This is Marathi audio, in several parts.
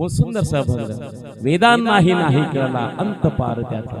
वसुंधर सहभंग वेदांनाही नाही कळला अंत पार त्याचा।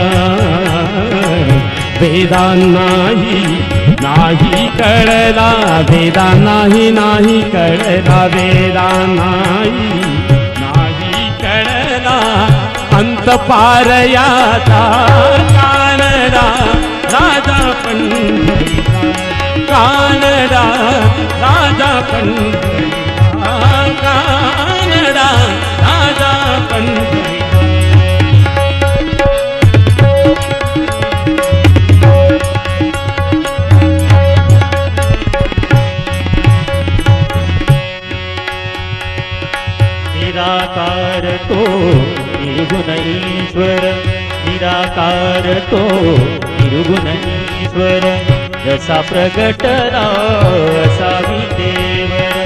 वेदांनाही नाही कळला वेदांनाही नाही कळला वेदांनाही नाही कळला अंत पारयाचा कानडा राजा पण कानडा राजा पण निराकार तो निर्गुणईश्वर निराकार तो निर्गुणईश्वर जसा प्रगटला असा देवर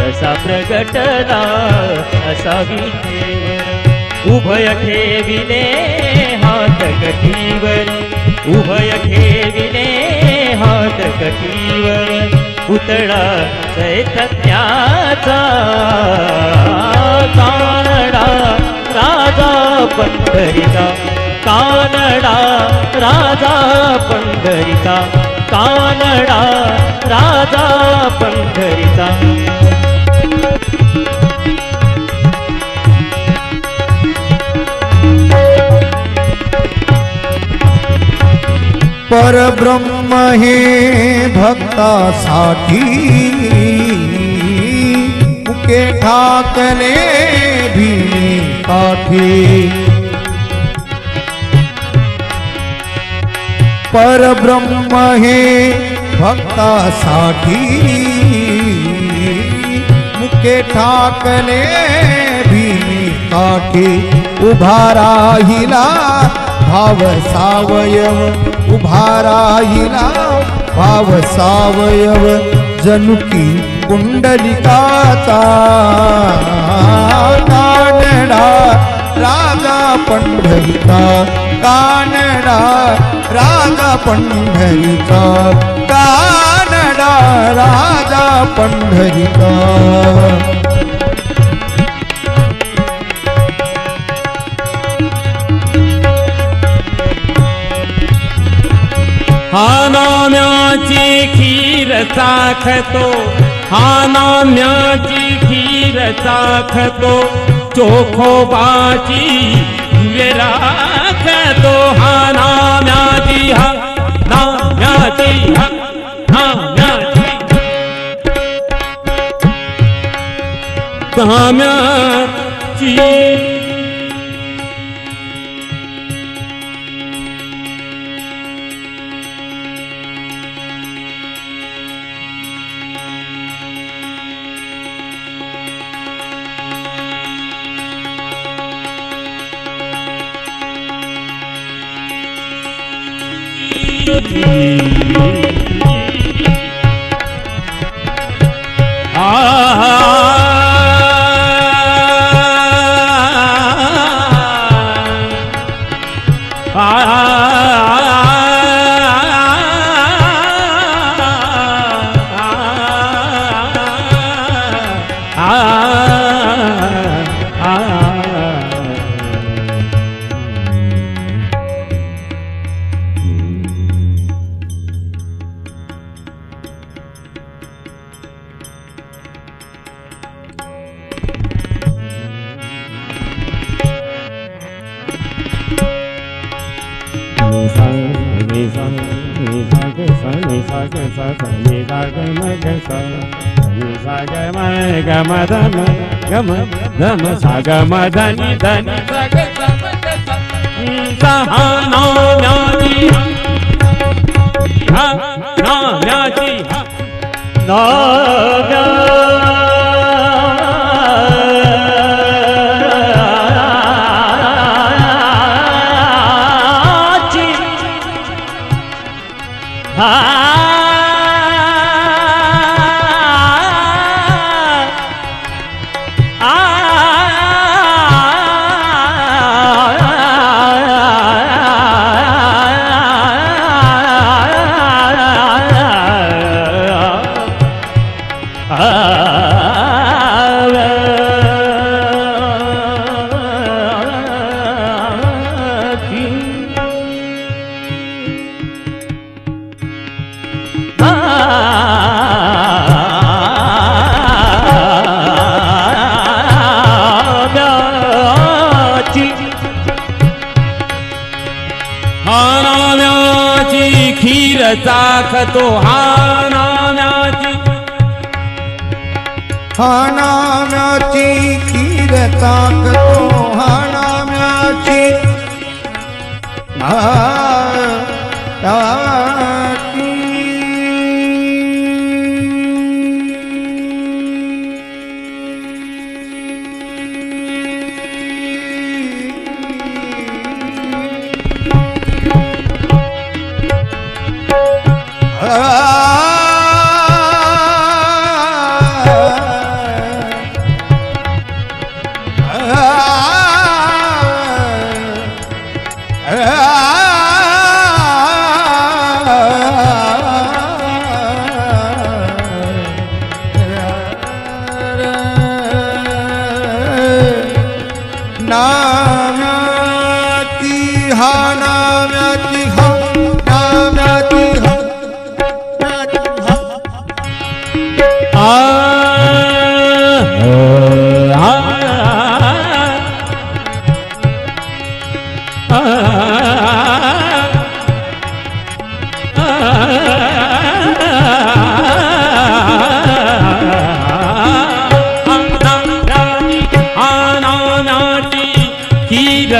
जसा प्रगटला असा देवर उभय ठेविले हात कठीवर उभय ठेविले हात गठीवर पुतळा चैतन्याचा. कानडा राजा पंढरीचा. कानडा राजा पंढरीचा. कानडा राजा पंढरीचा. परब्रह्म हे भक्तासाठी मुके ठाकले भिनी काठी। परब्रह्म हे भक्तासाठी मुके ठाकले भिनी काठी। उभा राहिला भाव सावयव उभा राहिला भाव सावयव जनुकी कुंडलिकाचा. कानडा राजा पंढरीचा कानडा राजा पंढरीचा. कानडा राजा पंढरीचा. हा नाम्याची खीर चाखतो. हा नाम्याची खीर चाखतो. चोखोबाची दिवे राखतो हा नाम्याची हा नाम्याची हा नाम्याची नाम्याची નથી આ ni sa ni sa ga sa ni sa ga sa sa ni sa ga ma ga sa ni sa ga ma ga ma da ma ma da sa ga ma da ni sa हानाम्याची खीर चाखतो हानाम्याची हानाम्याची खीर चाखतो हानाम्याची हा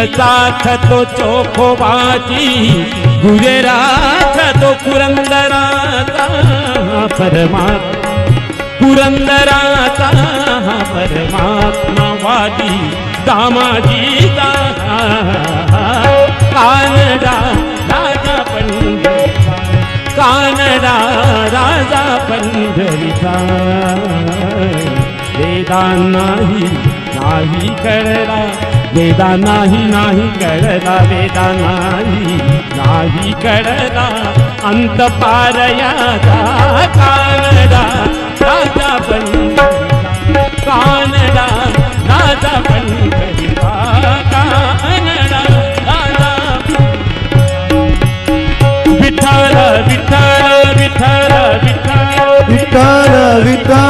સાથ તો ચોખો વાજી ગુરેરા તો પુરંદરા પરમાત્મા પુરંદરા પરમાત્મા વાજી દામાજી કાનડા રાજા પંઢરી કાનડા રાજા પંઢરી વેદા નહીં नाही करला वेदा नाही नाही कळला वेदा नाही. नाही कळला अंत पारयाचा कानडा. राजा पंढरीचा कानडा. राजा पंढरीचा कानडा. राजा विठ्ठल विठ्ठल विठ्ठल विठ्ठल. विठ्ठल विठ्ठल.